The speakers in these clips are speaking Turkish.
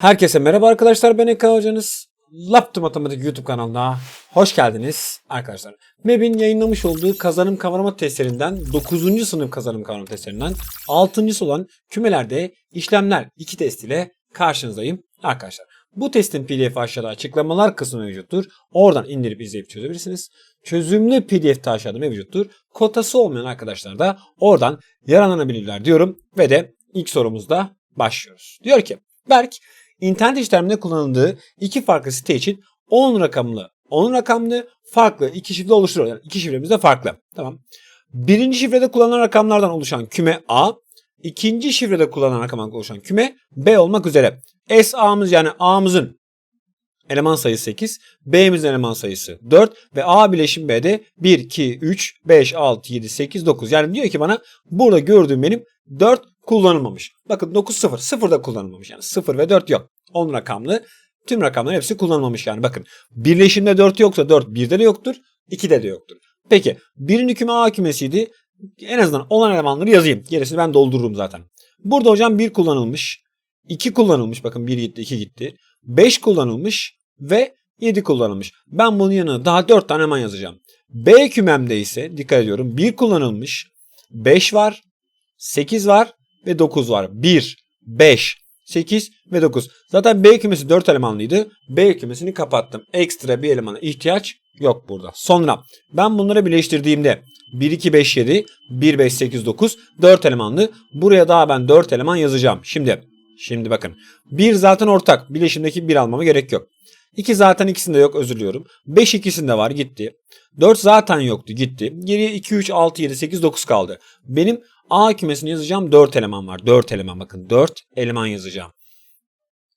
Herkese merhaba arkadaşlar ben Eka hocanız. Laptop Matematik YouTube kanalına hoş geldiniz arkadaşlar. MEB'in yayınlamış olduğu kazanım kavrama testlerinden 9. sınıf kazanım kavrama testlerinden 6. olan kümelerde işlemler 2 test ile karşınızdayım arkadaşlar. Bu testin pdf aşağıda açıklamalar kısmı mevcuttur. Oradan indirip izleyip çözebilirsiniz. Çözümlü pdf de aşağıda mevcuttur. Kotası olmayan arkadaşlar da oradan yararlanabilirler diyorum. Ve de ilk sorumuzda başlıyoruz. Diyor ki Berk internet işleminde kullanıldığı iki farklı site için 10 rakamlı 10 rakamlı farklı iki şifre oluşturuyor. Yani iki şifremiz de farklı. Tamam. Birinci şifrede kullanılan rakamlardan oluşan küme A, ikinci şifrede kullanılan rakamlardan oluşan küme B olmak üzere. S A'mız yani A'mızın eleman sayısı 8, B'mizin eleman sayısı 4 ve A bileşim B'de 1, 2, 3, 5, 6, 7, 8, 9. Yani diyor ki bana burada gördüğüm benim 4 kullanılmamış. Bakın 9 0. 0 da kullanılmamış. Yani 0 ve 4 yok. 10 rakamlı. Tüm rakamların hepsi kullanılmamış yani. Bakın birleşimde 4 yoksa 4 1'de de yoktur. 2'de de yoktur. Peki birinci küme A kümesiydi. En azından olan elemanları yazayım. Gerisini ben doldururum zaten. Burada hocam 1 kullanılmış. 2 kullanılmış. Bakın 1 gitti 2 gitti. 5 kullanılmış ve 7 kullanılmış. Ben bunun yanına daha 4 tane eleman yazacağım. B kümemde ise dikkat ediyorum 1 kullanılmış. 5 var. 8 var ve 9 var. 1, 5, 8 ve 9. Zaten B kümesi 4 elemanlıydı. B kümesini kapattım. Ekstra bir elemana ihtiyaç yok burada. Sonra ben bunları birleştirdiğimde 1, 2, 5, 7, 1, 5, 8, 9 4 elemanlı. Buraya daha ben 4 eleman yazacağım. Şimdi şimdi bakın. 1 zaten ortak. Bileşimdeki 1 almama gerek yok. 2 zaten ikisinde yok özür diliyorum. 5 ikisinde var gitti. 4 zaten yoktu gitti. Geriye 2, 3, 6, 7, 8, 9 kaldı. Benim A kümesini yazacağım 4 eleman var. 4 eleman bakın 4 eleman yazacağım.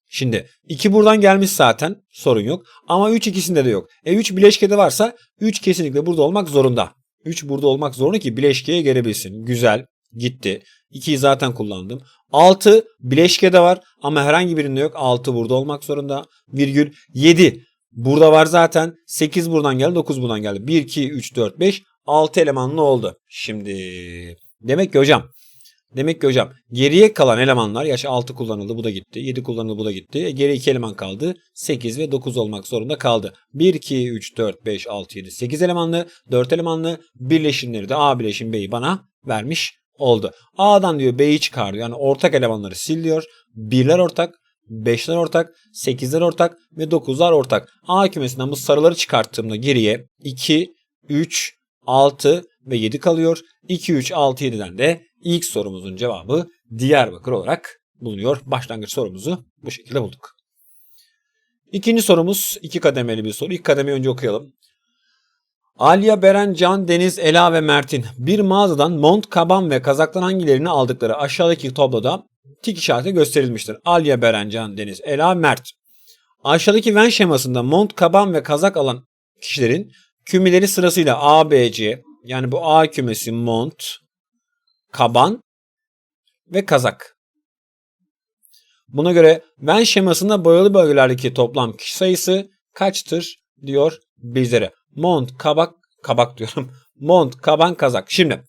Şimdi 2 buradan gelmiş zaten sorun yok. Ama 3 ikisinde de yok. E 3 bileşkede varsa 3 kesinlikle burada olmak zorunda. 3 burada olmak zorunda ki bileşkeye gelebilsin. Güzel gitti. 2'yi zaten kullandım. 6 bileşkede var ama herhangi birinde yok. 6 burada olmak zorunda. Virgül 7 burada var zaten. 8 buradan geldi 9 buradan geldi. 1, 2, 3, 4, 5 6 elemanlı oldu. Şimdi demek ki hocam Demek ki hocam geriye kalan elemanlar yaş 6 kullanıldı bu da gitti. 7 kullanıldı bu da gitti. E, geri 2 eleman kaldı. 8 ve 9 olmak zorunda kaldı. 1, 2, 3, 4, 5, 6, 7, 8 elemanlı, 4 elemanlı birleşimleri de A bileşim B'yi bana vermiş oldu. A'dan diyor B'yi çıkar Yani ortak elemanları sil diyor. Birler ortak, 5'ler ortak, 8'ler ortak ve 9'lar ortak. A kümesinden bu sarıları çıkarttığımda geriye 2, 3, 6 ve 7 kalıyor. 2, 3, 6, 7'den de ilk sorumuzun cevabı Diyarbakır olarak bulunuyor. Başlangıç sorumuzu bu şekilde bulduk. İkinci sorumuz iki kademeli bir soru. İlk kademeyi önce okuyalım. Aliye, Beren, Can, Deniz, Ela ve Mert'in bir mağazadan mont, kaban ve kazaktan hangilerini aldıkları aşağıdaki tabloda tik işareti gösterilmiştir. Aliye, Beren, Can, Deniz, Ela, Mert. Aşağıdaki Venn şemasında mont, kaban ve kazak alan kişilerin kümeleri sırasıyla A, B, C yani bu A kümesi mont, kaban ve kazak. Buna göre Venn şemasında boyalı bölgelerdeki toplam kişi sayısı kaçtır diyor bizlere. Mont, kabak, kabak diyorum. Mont, kaban, kazak. Şimdi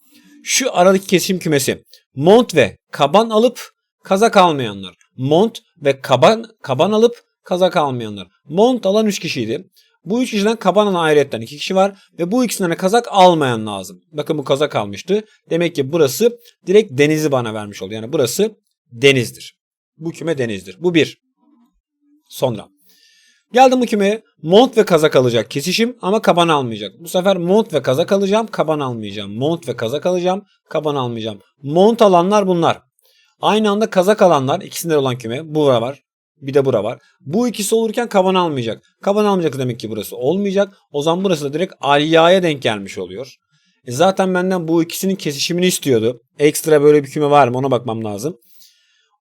şu aradaki kesim kümesi mont ve kaban alıp kazak almayanlar. Mont ve kaban kaban alıp kazak almayanlar. Mont alan 3 kişiydi. Bu üç kişiden kaban alan ayrıyetten iki kişi var ve bu ikisinden de kazak almayan lazım. Bakın bu kazak almıştı. Demek ki burası direkt denizi bana vermiş oldu. Yani burası denizdir. Bu küme denizdir. Bu bir. Sonra. Geldim bu kümeye. Mont ve kazak alacak kesişim ama kaban almayacak. Bu sefer mont ve kazak alacağım, kaban almayacağım. Mont ve kazak alacağım, kaban almayacağım. Mont alanlar bunlar. Aynı anda kazak alanlar ikisinde olan küme. Bu var. Bir de bura var. Bu ikisi olurken kaban almayacak. Kaban almayacak demek ki burası olmayacak. O zaman burası da direkt alyaya denk gelmiş oluyor. E zaten benden bu ikisinin kesişimini istiyordu. Ekstra böyle bir küme var mı ona bakmam lazım.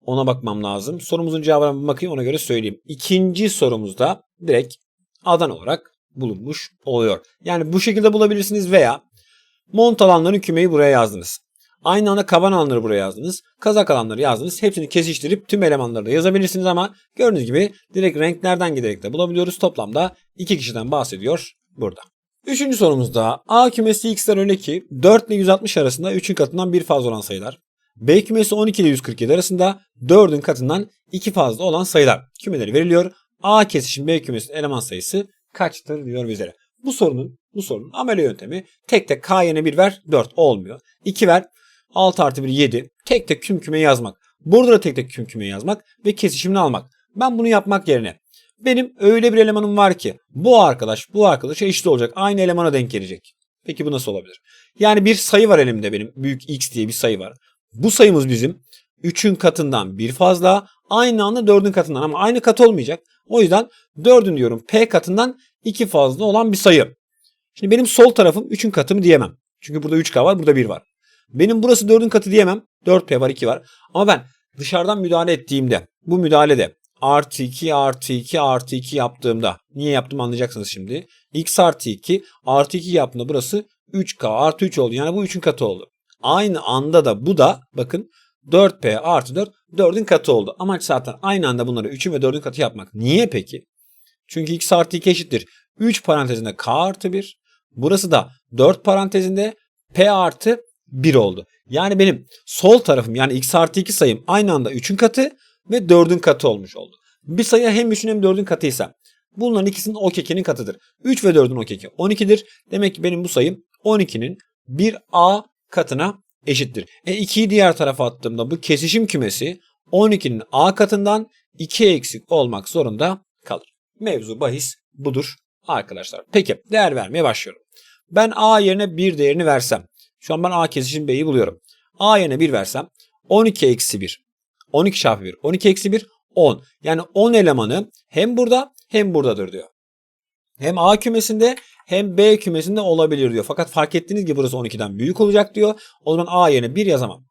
Ona bakmam lazım. Sorumuzun cevabına bakayım ona göre söyleyeyim. İkinci sorumuzda direkt adan olarak bulunmuş oluyor. Yani bu şekilde bulabilirsiniz veya mont alanların kümeyi buraya yazdınız. Aynı anda kaban alanları buraya yazdınız. Kazak alanları yazdınız. Hepsini kesiştirip tüm elemanları da yazabilirsiniz ama gördüğünüz gibi direkt renklerden giderek de bulabiliyoruz. Toplamda iki kişiden bahsediyor burada. Üçüncü sorumuzda A kümesi x'ler öyle ki 4 ile 160 arasında 3'ün katından bir fazla olan sayılar. B kümesi 12 ile 147 arasında 4'ün katından 2 fazla olan sayılar. Kümeleri veriliyor. A kesişim B kümesinin eleman sayısı kaçtır diyor bizlere. Bu sorunun bu sorunun amele yöntemi tek tek K yerine 1 ver 4 olmuyor. 2 ver 6 artı 1 7 tek tek küm küme yazmak. Burada da tek tek küm küme yazmak ve kesişimini almak. Ben bunu yapmak yerine benim öyle bir elemanım var ki bu arkadaş bu arkadaşa eşit olacak. Aynı elemana denk gelecek. Peki bu nasıl olabilir? Yani bir sayı var elimde benim. Büyük x diye bir sayı var. Bu sayımız bizim 3'ün katından bir fazla. Aynı anda 4'ün katından ama aynı kat olmayacak. O yüzden 4'ün diyorum p katından 2 fazla olan bir sayı. Şimdi benim sol tarafım 3'ün katı mı diyemem. Çünkü burada 3k var burada 1 var. Benim burası 4'ün katı diyemem. 4p var 2 var. Ama ben dışarıdan müdahale ettiğimde bu müdahalede artı 2 artı 2 artı 2 yaptığımda niye yaptım anlayacaksınız şimdi. x artı 2 artı 2 yaptığımda burası 3k artı 3 oldu. Yani bu 3'ün katı oldu. Aynı anda da bu da bakın 4p artı 4 4'ün katı oldu. Amaç zaten aynı anda bunları 3'ün ve 4'ün katı yapmak. Niye peki? Çünkü x artı 2 eşittir. 3 parantezinde k artı 1. Burası da 4 parantezinde p artı 1 oldu. Yani benim sol tarafım yani x artı 2 sayım aynı anda 3'ün katı ve 4'ün katı olmuş oldu. Bir sayı hem 3'ün hem 4'ün katıysa bunların ikisinin o kekenin katıdır. 3 ve 4'ün o keki 12'dir. Demek ki benim bu sayım 12'nin 1a katına eşittir. E 2'yi diğer tarafa attığımda bu kesişim kümesi 12'nin a katından 2 eksik olmak zorunda kalır. Mevzu bahis budur arkadaşlar. Peki değer vermeye başlıyorum. Ben a yerine 1 değerini versem. Şu an ben a kesişim b'yi buluyorum. a yerine 1 versem 12 eksi 1. 12 çarpı 1. 12 eksi 1 10. Yani 10 elemanı hem burada hem buradadır diyor. Hem A kümesinde hem B kümesinde olabilir diyor. Fakat fark ettiğiniz gibi burası 12'den büyük olacak diyor. O zaman A yerine 1 yazamam.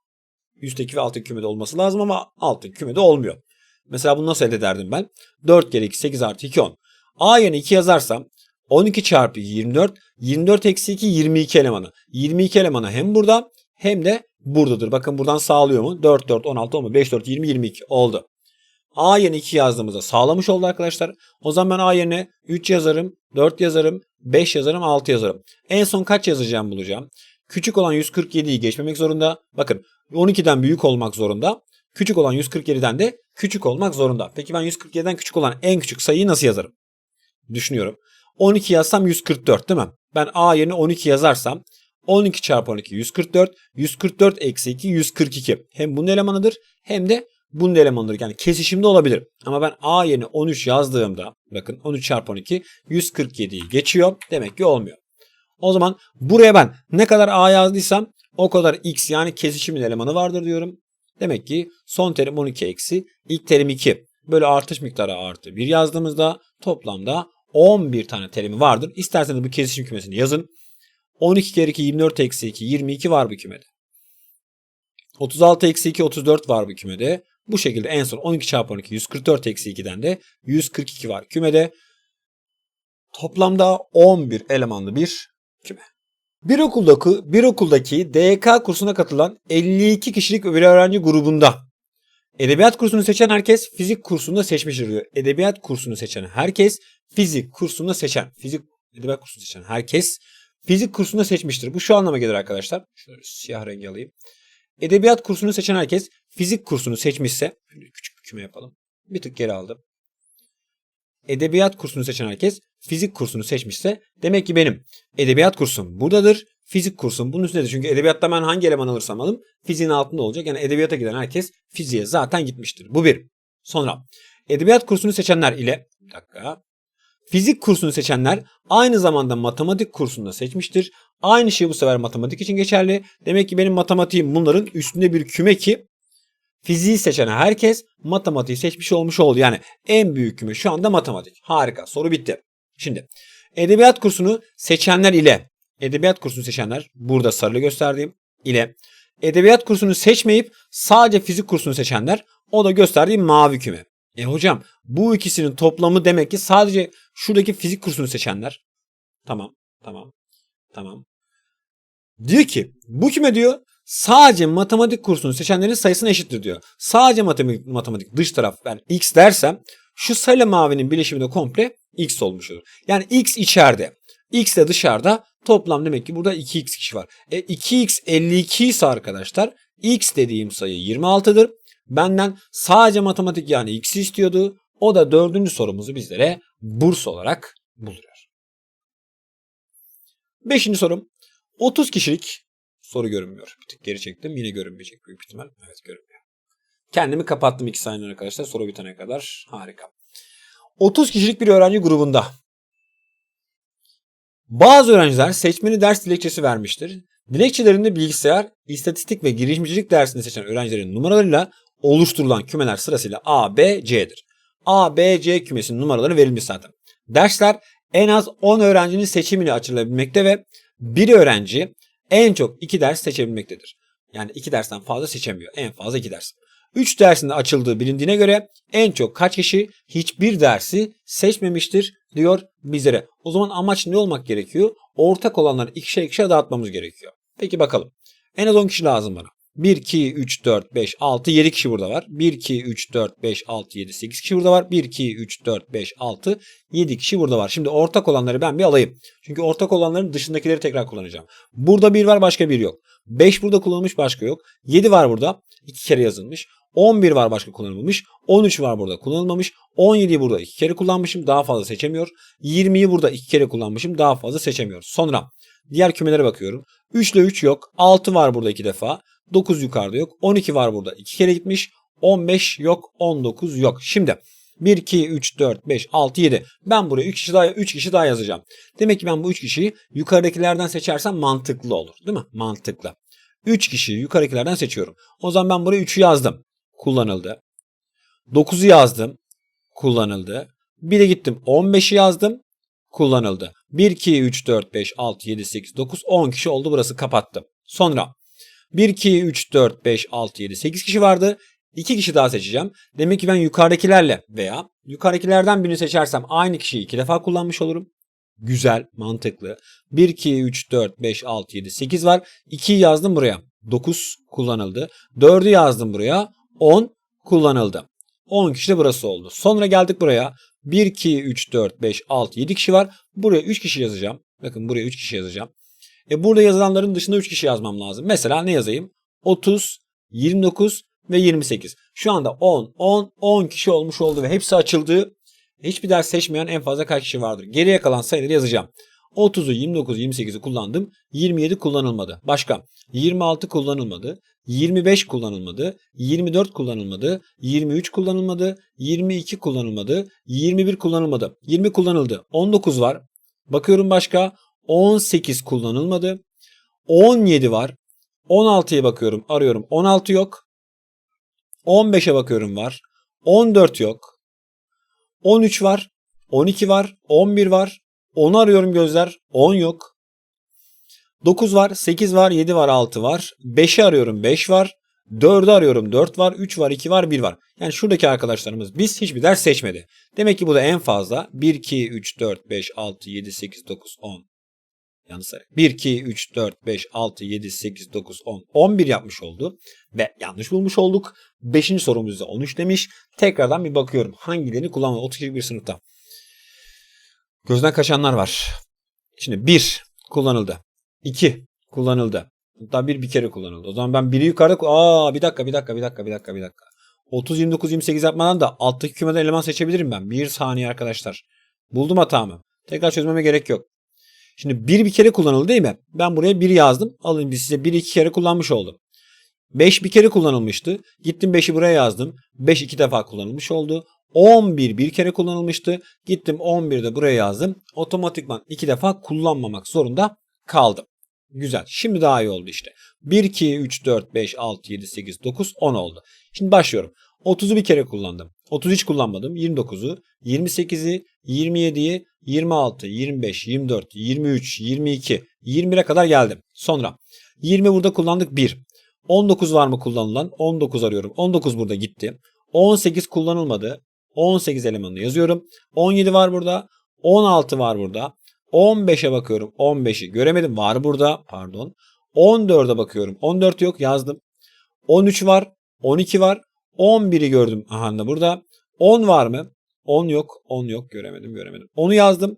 Üstteki ve alttaki kümede olması lazım ama alttaki kümede olmuyor. Mesela bunu nasıl elde ederdim ben? 4 kere 2 8 artı 2 10. A yerine 2 yazarsam 12 çarpı 24 24 eksi 2 22 elemanı. 22 elemanı hem burada hem de buradadır. Bakın buradan sağlıyor mu? 4 4 16 olma 5 4 20 22 oldu. A yerine 2 yazdığımızda sağlamış oldu arkadaşlar. O zaman ben A yerine 3 yazarım, 4 yazarım, 5 yazarım, 6 yazarım. En son kaç yazacağım bulacağım. Küçük olan 147'yi geçmemek zorunda. Bakın 12'den büyük olmak zorunda. Küçük olan 147'den de küçük olmak zorunda. Peki ben 147'den küçük olan en küçük sayıyı nasıl yazarım? Düşünüyorum. 12 yazsam 144 değil mi? Ben A yerine 12 yazarsam 12 çarpı 12 144. 144 eksi 2 142. Hem bunun elemanıdır hem de bunun elemanıdır. Yani kesişimde olabilir. Ama ben A yerine 13 yazdığımda bakın 13 çarpı 12 147'yi geçiyor. Demek ki olmuyor. O zaman buraya ben ne kadar A yazdıysam o kadar X yani kesişimin elemanı vardır diyorum. Demek ki son terim 12 eksi ilk terim 2 böyle artış miktarı artı 1 yazdığımızda toplamda 11 tane terimi vardır. İsterseniz bu kesişim kümesini yazın. 12 kere 2 24 eksi 2 22 var bu kümede. 36 eksi 2 34 var bu kümede. Bu şekilde en son 12 çarpı 12 144 eksi 2'den de 142 var kümede. Toplamda 11 elemanlı bir küme. Bir okuldaki, bir okuldaki DYK kursuna katılan 52 kişilik bir öğrenci grubunda edebiyat kursunu seçen herkes fizik kursunu seçmiştir diyor. Edebiyat kursunu seçen herkes fizik kursunu seçen, fizik edebiyat kursunu seçen herkes fizik kursunu seçmiştir. Bu şu anlama gelir arkadaşlar. Şöyle siyah rengi alayım. Edebiyat kursunu seçen herkes fizik kursunu seçmişse küçük bir küme yapalım. Bir tık geri aldım. Edebiyat kursunu seçen herkes fizik kursunu seçmişse demek ki benim edebiyat kursum buradadır. Fizik kursum bunun üstündedir. Çünkü edebiyatta ben hangi eleman alırsam alım fiziğin altında olacak. Yani edebiyata giden herkes fiziğe zaten gitmiştir. Bu bir. Sonra edebiyat kursunu seçenler ile bir dakika. Fizik kursunu seçenler aynı zamanda matematik kursunu da seçmiştir. Aynı şey bu sefer matematik için geçerli. Demek ki benim matematiğim bunların üstünde bir küme ki fiziği seçen herkes matematiği seçmiş olmuş oldu. Yani en büyük küme şu anda matematik. Harika. Soru bitti. Şimdi edebiyat kursunu seçenler ile edebiyat kursunu seçenler burada sarılı gösterdiğim ile edebiyat kursunu seçmeyip sadece fizik kursunu seçenler o da gösterdiğim mavi küme. E hocam bu ikisinin toplamı demek ki sadece şuradaki fizik kursunu seçenler. Tamam, tamam, tamam. Diyor ki bu küme diyor sadece matematik kursunu seçenlerin sayısına eşittir diyor. Sadece matematik, matematik dış taraf ben x dersem şu sayıyla mavinin bileşimi de komple x olmuş olur. Yani x içeride. X de dışarıda toplam demek ki burada 2x kişi var. E 2x 52 ise arkadaşlar X dediğim sayı 26'dır. Benden sadece matematik yani X'i istiyordu. O da dördüncü sorumuzu bizlere burs olarak buluyor. Beşinci sorum. 30 kişilik soru görünmüyor. Bir tık geri çektim. Yine görünmeyecek büyük ihtimal. Evet görünmüyor. Kendimi kapattım iki saniye arkadaşlar. Soru bitene kadar. Harika. 30 kişilik bir öğrenci grubunda. Bazı öğrenciler seçmeni ders dilekçesi vermiştir. Dilekçelerinde bilgisayar, istatistik ve girişimcilik dersini seçen öğrencilerin numaralarıyla oluşturulan kümeler sırasıyla A, B, C'dir. A, B, C kümesinin numaraları verilmiş zaten. Dersler en az 10 öğrencinin seçimiyle açılabilmekte ve bir öğrenci en çok 2 ders seçebilmektedir. Yani 2 dersten fazla seçemiyor. En fazla 2 ders. 3 dersinde açıldığı bilindiğine göre en çok kaç kişi hiçbir dersi seçmemiştir diyor bizlere. O zaman amaç ne olmak gerekiyor? Ortak olanları ikişer ikişer dağıtmamız gerekiyor. Peki bakalım. En az 10 kişi lazım bana. 1, 2, 3, 4, 5, 6, 7 kişi burada var. 1, 2, 3, 4, 5, 6, 7, 8 kişi burada var. 1, 2, 3, 4, 5, 6, 7 kişi burada var. Şimdi ortak olanları ben bir alayım. Çünkü ortak olanların dışındakileri tekrar kullanacağım. Burada 1 var başka 1 yok. 5 burada kullanılmış başka yok. 7 var burada. 2 kere yazılmış. 11 var başka kullanılmamış. 13 var burada kullanılmamış. 17'yi burada 2 kere kullanmışım. Daha fazla seçemiyor. 20'yi burada 2 kere kullanmışım. Daha fazla seçemiyor. Sonra diğer kümelere bakıyorum. 3 ile 3 yok. 6 var burada 2 defa. 9 yukarıda yok. 12 var burada 2 kere gitmiş. 15 yok. 19 yok. Şimdi 1, 2, 3, 4, 5, 6, 7. Ben buraya 3 kişi daha, 3 kişi daha yazacağım. Demek ki ben bu 3 kişiyi yukarıdakilerden seçersem mantıklı olur. Değil mi? Mantıklı. 3 kişiyi yukarıdakilerden seçiyorum. O zaman ben buraya 3'ü yazdım. Kullanıldı. 9'u yazdım. Kullanıldı. Bir de gittim 15'i yazdım. Kullanıldı. 1, 2, 3, 4, 5, 6, 7, 8, 9, 10 kişi oldu. Burası kapattım. Sonra 1, 2, 3, 4, 5, 6, 7, 8 kişi vardı. 2 kişi daha seçeceğim. Demek ki ben yukarıdakilerle veya yukarıdakilerden birini seçersem aynı kişiyi 2 defa kullanmış olurum. Güzel, mantıklı. 1, 2, 3, 4, 5, 6, 7, 8 var. 2'yi yazdım buraya. 9 kullanıldı. 4'ü yazdım buraya. 10 kullanıldı. 10 kişi de burası oldu. Sonra geldik buraya. 1, 2, 3, 4, 5, 6, 7 kişi var. Buraya 3 kişi yazacağım. Bakın buraya 3 kişi yazacağım. E burada yazılanların dışında 3 kişi yazmam lazım. Mesela ne yazayım? 30, 29 ve 28. Şu anda 10, 10, 10 kişi olmuş oldu ve hepsi açıldı. Hiçbir ders seçmeyen en fazla kaç kişi vardır? Geriye kalan sayıları yazacağım. 30'u, 29'u, 28'i kullandım. 27 kullanılmadı. Başka? 26 kullanılmadı. 25 kullanılmadı. 24 kullanılmadı. 23 kullanılmadı. 22 kullanılmadı. 21 kullanılmadı. 20 kullanıldı. 19 var. Bakıyorum başka. 18 kullanılmadı. 17 var. 16'ya bakıyorum. Arıyorum. 16 yok. 15'e bakıyorum var. 14 yok. 13 var. 12 var. 11 var. 10'u arıyorum gözler. 10 yok. 9 var. 8 var. 7 var. 6 var. 5'i arıyorum. 5 var. 4'ü arıyorum. 4 var. 3 var. 2 var. 1 var. Yani şuradaki arkadaşlarımız biz hiçbir ders seçmedi. Demek ki bu da en fazla 1, 2, 3, 4, 5, 6, 7, 8, 9, 10. Yanlış sayı. 1, 2, 3, 4, 5, 6, 7, 8, 9, 10. 11 yapmış oldu. Ve yanlış bulmuş olduk. 5. sorumuzda 13 demiş. Tekrardan bir bakıyorum. Hangilerini kullanmadı? 32 bir sınıfta. Gözden kaçanlar var. Şimdi 1 kullanıldı. 2 kullanıldı. Hatta bir bir kere kullanıldı. O zaman ben biri yukarıda... Aa bir dakika bir dakika bir dakika bir dakika bir dakika. 30, 29, 28 yapmadan da alttaki kümeden eleman seçebilirim ben. Bir saniye arkadaşlar. Buldum hatamı. Tekrar çözmeme gerek yok. Şimdi bir bir kere kullanıldı değil mi? Ben buraya bir yazdım. Alın biz size bir iki kere kullanmış oldum. 5 bir kere kullanılmıştı. Gittim 5'i buraya yazdım. 5 iki defa kullanılmış oldu. 11 bir kere kullanılmıştı. Gittim 11 de buraya yazdım. Otomatikman iki defa kullanmamak zorunda kaldım. Güzel. Şimdi daha iyi oldu işte. 1, 2, 3, 4, 5, 6, 7, 8, 9, 10 oldu. Şimdi başlıyorum. 30'u bir kere kullandım. 30 hiç kullanmadım. 29'u, 28'i, 27'yi, 26, 25, 24, 23, 22, 21'e kadar geldim. Sonra 20 burada kullandık 1. 19 var mı kullanılan? 19 arıyorum. 19 burada gitti. 18 kullanılmadı. 18 elemanını yazıyorum. 17 var burada. 16 var burada. 15'e bakıyorum. 15'i göremedim. Var burada. Pardon. 14'e bakıyorum. 14 yok yazdım. 13 var. 12 var. 11'i gördüm. Aha da burada. 10 var mı? 10 yok. 10 yok. Göremedim göremedim. 10'u yazdım.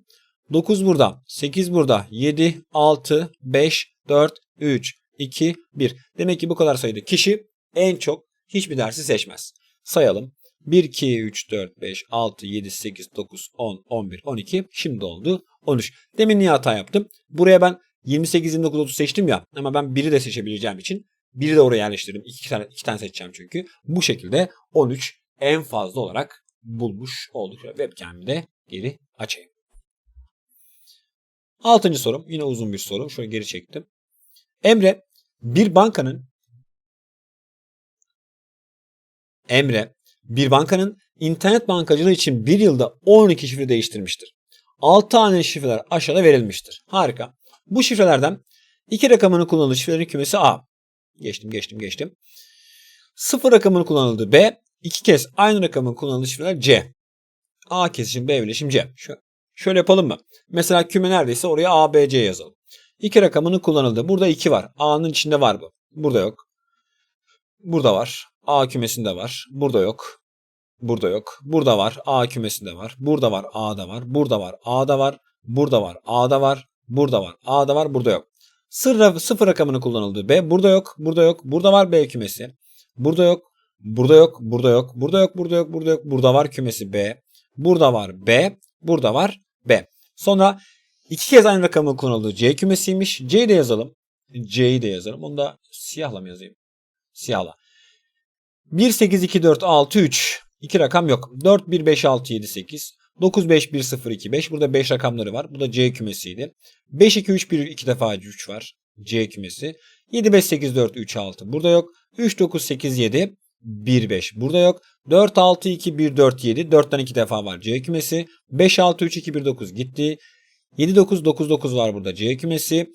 9 burada. 8 burada. 7, 6, 5, 4, 3, 2, 1. Demek ki bu kadar sayıda kişi en çok hiçbir dersi seçmez. Sayalım. 1, 2, 3, 4, 5, 6, 7, 8, 9, 10, 11, 12. Şimdi oldu 13. Demin niye hata yaptım? Buraya ben 28, 29, 30 seçtim ya. Ama ben biri de seçebileceğim için biri de oraya yerleştirdim. İki tane, iki tane seçeceğim çünkü. Bu şekilde 13 en fazla olarak bulmuş olduk. Webcam'i de geri açayım. Altıncı sorum. Yine uzun bir soru. Şöyle geri çektim. Emre bir bankanın Emre bir bankanın internet bankacılığı için bir yılda 12 şifre değiştirmiştir. 6 tane şifreler aşağıda verilmiştir. Harika. Bu şifrelerden iki rakamını kullanıldığı şifrelerin kümesi A. Geçtim geçtim geçtim. Sıfır rakamını kullanıldığı B. iki kez aynı rakamın kullanıldığı şifreler C. A kesişim B birleşim C. Şöyle, yapalım mı? Mesela küme neredeyse oraya A, B, C yazalım. İki rakamını kullanıldı. Burada 2 var. A'nın içinde var bu. Burada yok. Burada var. A kümesinde var. Burada yok. Burada yok. Burada var. A kümesinde var. Burada var. A'da var. Burada var. A'da var. Burada var. A'da var. Burada var. A'da var. Burada yok. Sıfır, sıfır rakamını kullanıldı. B. Burada yok. Burada yok. Burada var B kümesi. Burada yok. Burada yok. Burada yok. Burada yok. Burada yok. Burada yok. Burada var kümesi B. Burada var B. Burada var B. Sonra iki kez aynı rakamın kullanıldığı C kümesiymiş. C'yi de yazalım. C'yi de yazalım. Onu da siyahla mı yazayım? Siyahla. 1, 8, 2, 4, 6, 3. İki rakam yok. 4, 1, 5, 6, 7, 8. 9, 5, 1, 0, 2, 5. Burada 5 rakamları var. Bu da C kümesiydi. 5, 2, 3, 1, 2 defa 3 var. C kümesi. 7, 5, 8, 4, 3, 6. Burada yok. 3, 9, 8, 7. 1, 5. Burada yok. 4, 6, 2, 1, 4, 7. 4'ten 2 defa var C kümesi. 5, 6, 3, 2, 1, 9 gitti. 7, 9, 9, 9 var burada C kümesi.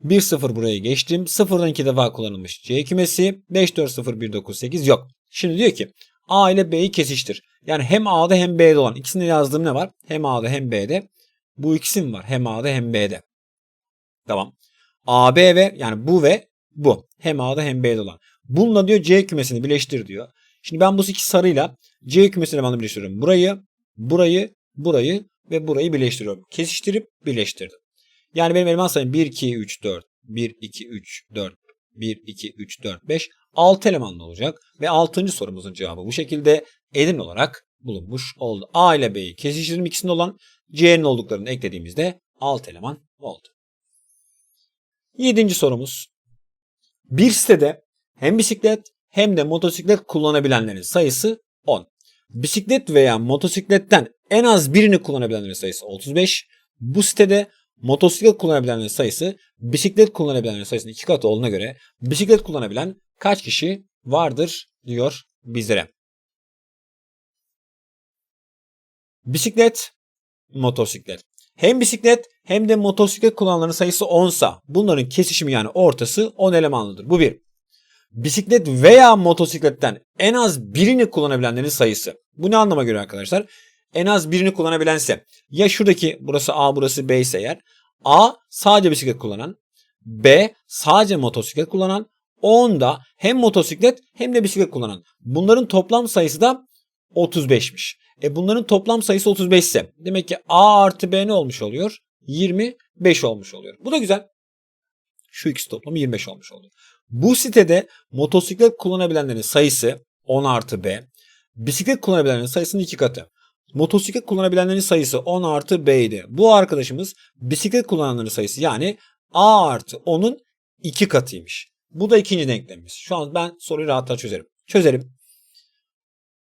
1, 0 buraya geçtim. 0'dan 2 defa kullanılmış C kümesi. 5, 4, 0, 1, 9, 8 yok. Şimdi diyor ki A ile B'yi kesiştir. Yani hem A'da hem B'de olan. İkisinde yazdığım ne var? Hem A'da hem B'de. Bu ikisi var? Hem A'da hem B'de. Tamam. A, B ve yani bu ve bu. Hem A'da hem B'de olan. Bununla diyor C kümesini birleştir diyor. Şimdi ben bu iki sarıyla C kümesini ben birleştiriyorum. Burayı, burayı, burayı ve burayı birleştiriyorum. Kesiştirip birleştirdim. Yani benim eleman sayım 1, 2, 3, 4. 1, 2, 3, 4. 1, 2, 3, 4, 5. 6 elemanlı olacak. Ve 6. sorumuzun cevabı bu şekilde edin olarak bulunmuş oldu. A ile B'yi kesiştirdim ikisinde olan C'nin olduklarını eklediğimizde 6 eleman oldu. 7. sorumuz. Bir sitede hem bisiklet hem de motosiklet kullanabilenlerin sayısı 10. Bisiklet veya motosikletten en az birini kullanabilenlerin sayısı 35. Bu sitede motosiklet kullanabilenlerin sayısı bisiklet kullanabilenlerin sayısının iki katı olduğuna göre bisiklet kullanabilen kaç kişi vardır diyor bizlere. Bisiklet, motosiklet. Hem bisiklet hem de motosiklet kullananların sayısı 10 sa bunların kesişimi yani ortası 10 elemanlıdır. Bu bir. Bisiklet veya motosikletten en az birini kullanabilenlerin sayısı. Bu ne anlama göre arkadaşlar? En az birini kullanabilense ya şuradaki burası A burası B ise eğer A sadece bisiklet kullanan B sadece motosiklet kullanan 10 da hem motosiklet hem de bisiklet kullanan. Bunların toplam sayısı da 35'miş. E bunların toplam sayısı 35 ise demek ki A artı B ne olmuş oluyor? 25 olmuş oluyor. Bu da güzel. Şu ikisi toplamı 25 olmuş oluyor. Bu sitede motosiklet kullanabilenlerin sayısı 10 artı B. Bisiklet kullanabilenlerin sayısının iki katı. Motosiklet kullanabilenlerin sayısı 10 artı B idi. Bu arkadaşımız bisiklet kullananların sayısı yani A artı 10'un iki katıymış. Bu da ikinci denklemimiz. Şu an ben soruyu rahatça çözerim. Çözerim.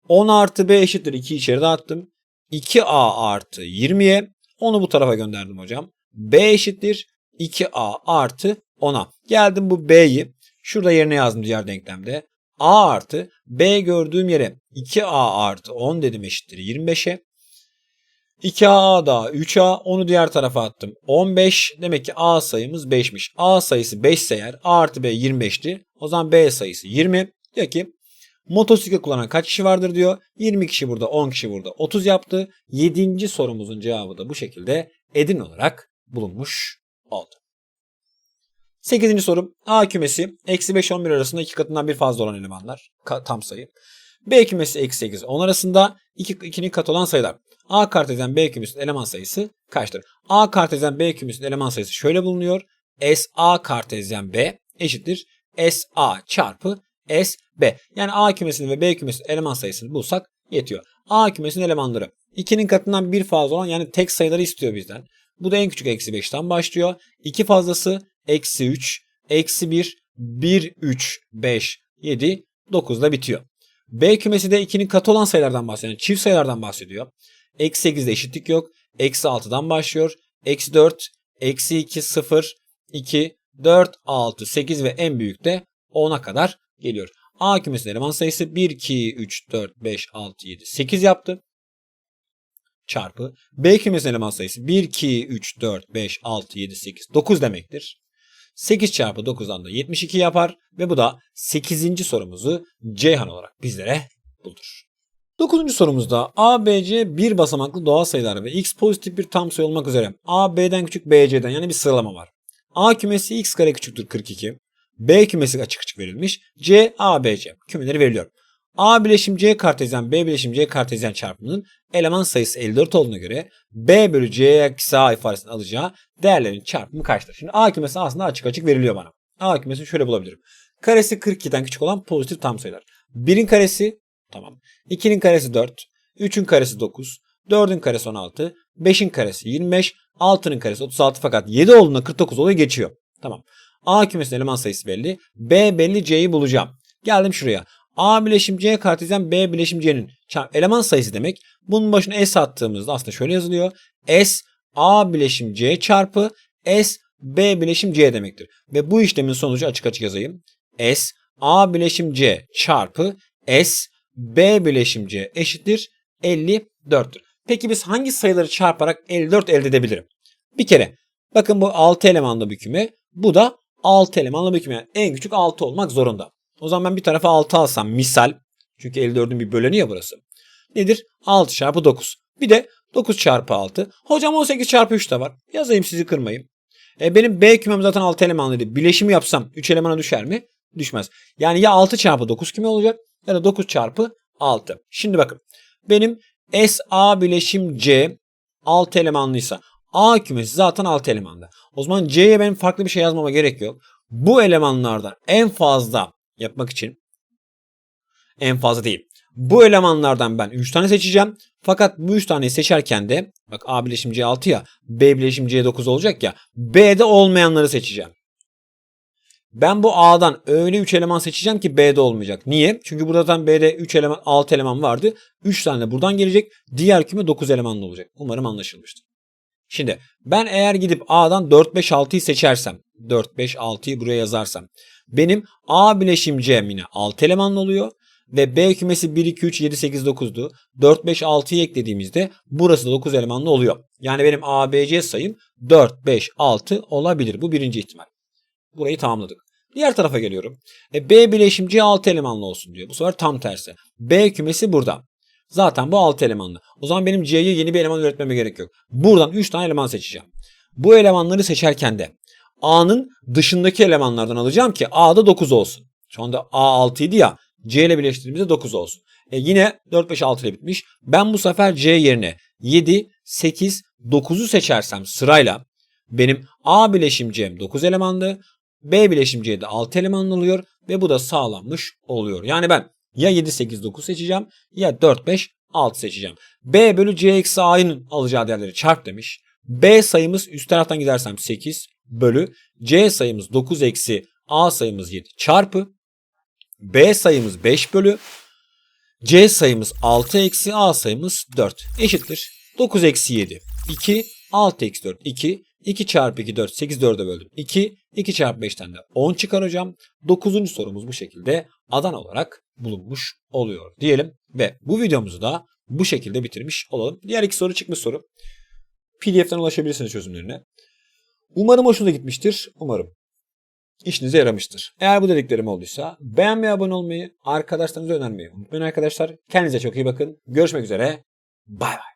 10 artı B eşittir 2 içeri dağıttım. 2A artı 20'ye onu bu tarafa gönderdim hocam. B eşittir 2A artı 10'a. Geldim bu B'yi şurada yerine yazdım diğer denklemde. A artı B gördüğüm yere 2A artı 10 dedim eşittir 25'e. 2A da 3A onu diğer tarafa attım. 15 demek ki A sayımız 5'miş. A sayısı 5 ise eğer A artı B 25'ti. O zaman B sayısı 20. Diyor ki motosiklet kullanan kaç kişi vardır diyor. 20 kişi burada 10 kişi burada 30 yaptı. 7. sorumuzun cevabı da bu şekilde edin olarak bulunmuş oldu. 8. sorum A kümesi eksi 5 11 arasında iki katından bir fazla olan elemanlar tam sayı. B kümesi eksi 8 10 arasında 2, 2'nin katı olan sayılar. A kartezyen B kümesinin eleman sayısı kaçtır? A kartezyen B kümesinin eleman sayısı şöyle bulunuyor. S A kartezyen B eşittir SA çarpı SB. Yani A kümesinin ve B kümesinin eleman sayısını bulsak yetiyor. A kümesinin elemanları 2'nin katından bir fazla olan yani tek sayıları istiyor bizden. Bu da en küçük eksi 5'ten başlıyor. 2 fazlası eksi 3, eksi 1, 1, 3, 5, 7, 9 da bitiyor. B kümesi de 2'nin katı olan sayılardan bahsediyor. Yani çift sayılardan bahsediyor. Eksi 8'de eşitlik yok. Eksi 6'dan başlıyor. Eksi 4, eksi 2, 0, 2, 4, 6, 8 ve en büyük de 10'a kadar geliyor. A kümesinin eleman sayısı 1, 2, 3, 4, 5, 6, 7, 8 yaptı. Çarpı B kümesinin eleman sayısı 1, 2, 3, 4, 5, 6, 7, 8, 9 demektir. 8 çarpı 9'dan da 72 yapar ve bu da 8. sorumuzu Ceyhan olarak bizlere buldur. 9. sorumuzda A, B, C bir basamaklı doğal sayılar ve x pozitif bir tam sayı olmak üzere A, B'den küçük B, C'den yani bir sıralama var. A kümesi x kare küçüktür 42. B kümesi açık açık verilmiş. C, A, B, C kümeleri veriliyor. A bileşim C kartezyen B bileşim C kartezyen çarpımının eleman sayısı 54 olduğuna göre B bölü C eksi A ifadesini alacağı değerlerin çarpımı kaçtır? Şimdi A kümesi aslında açık açık veriliyor bana. A kümesini şöyle bulabilirim. Karesi 42'den küçük olan pozitif tam sayılar. 1'in karesi tamam. 2'nin karesi 4. 3'ün karesi 9. 4'ün karesi 16. 5'in karesi 25. 6'nın karesi 36 fakat 7 olduğunda 49 oluyor geçiyor. Tamam. A kümesinin eleman sayısı belli. B belli C'yi bulacağım. Geldim şuraya. A bileşim C kartezyen B bileşim C'nin eleman sayısı demek. Bunun başına S attığımızda aslında şöyle yazılıyor. S A bileşim C çarpı S B bileşim C demektir. Ve bu işlemin sonucu açık açık yazayım. S A bileşim C çarpı S B bileşim eşittir 54'tür. Peki biz hangi sayıları çarparak 54 elde edebilirim? Bir kere bakın bu 6 elemanlı bir küme. Bu da 6 elemanlı bir küme. Yani en küçük 6 olmak zorunda. O zaman ben bir tarafa 6 alsam misal. Çünkü 54'ün bir böleni ya burası. Nedir? 6 çarpı 9. Bir de 9 çarpı 6. Hocam 18 çarpı 3 de var. Yazayım sizi kırmayayım. E benim B kümem zaten 6 elemanlıydı. Bileşimi yapsam 3 elemana düşer mi? Düşmez. Yani ya 6 çarpı 9 küme olacak ya da 9 çarpı 6. Şimdi bakın. Benim S A bileşim C 6 elemanlıysa A kümesi zaten 6 elemanda. O zaman C'ye benim farklı bir şey yazmama gerek yok. Bu elemanlardan en fazla yapmak için en fazla değil. Bu elemanlardan ben 3 tane seçeceğim. Fakat bu 3 taneyi seçerken de bak A bileşim C6 ya B bileşim C9 olacak ya B'de olmayanları seçeceğim. Ben bu A'dan öyle 3 eleman seçeceğim ki B'de olmayacak. Niye? Çünkü burada zaten B'de 3 eleman 6 eleman vardı. 3 tane buradan gelecek. Diğer küme 9 elemanlı olacak. Umarım anlaşılmıştır. Şimdi ben eğer gidip A'dan 4 5 6'yı seçersem 4 5 6'yı buraya yazarsam benim A bileşim C'm yine 6 elemanlı oluyor. Ve B kümesi 1, 2, 3, 7, 8, 9'du. 4, 5, 6'yı eklediğimizde burası da 9 elemanlı oluyor. Yani benim A, B, C sayım 4, 5, 6 olabilir. Bu birinci ihtimal. Burayı tamamladık. Diğer tarafa geliyorum. E, B bileşim C 6 elemanlı olsun diyor. Bu sefer tam tersi. B kümesi burada. Zaten bu 6 elemanlı. O zaman benim C'ye yeni bir eleman üretmeme gerek yok. Buradan 3 tane eleman seçeceğim. Bu elemanları seçerken de A'nın dışındaki elemanlardan alacağım ki A'da 9 olsun. Şu anda A 6 idi ya. C ile birleştirdiğimizde 9 olsun. E yine 4, 5, 6 ile bitmiş. Ben bu sefer C yerine 7, 8, 9'u seçersem sırayla benim A bileşim C'm 9 elemanlı. B bileşim C'de 6 elemanlı oluyor. Ve bu da sağlanmış oluyor. Yani ben ya 7, 8, 9 seçeceğim ya 4, 5, 6 seçeceğim. B bölü C eksi A'nın alacağı değerleri çarp demiş. B sayımız üst taraftan gidersem 8 bölü C sayımız 9 eksi A sayımız 7 çarpı B sayımız 5 bölü C sayımız 6 eksi A sayımız 4 eşittir. 9 eksi 7 2 6 eksi 4 2 2 çarpı 2 4 8 4'e böldüm 2 2 çarpı 5'ten de 10 çıkar hocam. 9. sorumuz bu şekilde adan olarak bulunmuş oluyor diyelim ve bu videomuzu da bu şekilde bitirmiş olalım. Diğer iki soru çıkmış soru. PDF'den ulaşabilirsiniz çözümlerine. Umarım hoşunuza gitmiştir. Umarım işinize yaramıştır. Eğer bu dediklerim olduysa beğenmeyi, abone olmayı, arkadaşlarınıza önermeyi unutmayın arkadaşlar. Kendinize çok iyi bakın. Görüşmek üzere. Bay bay.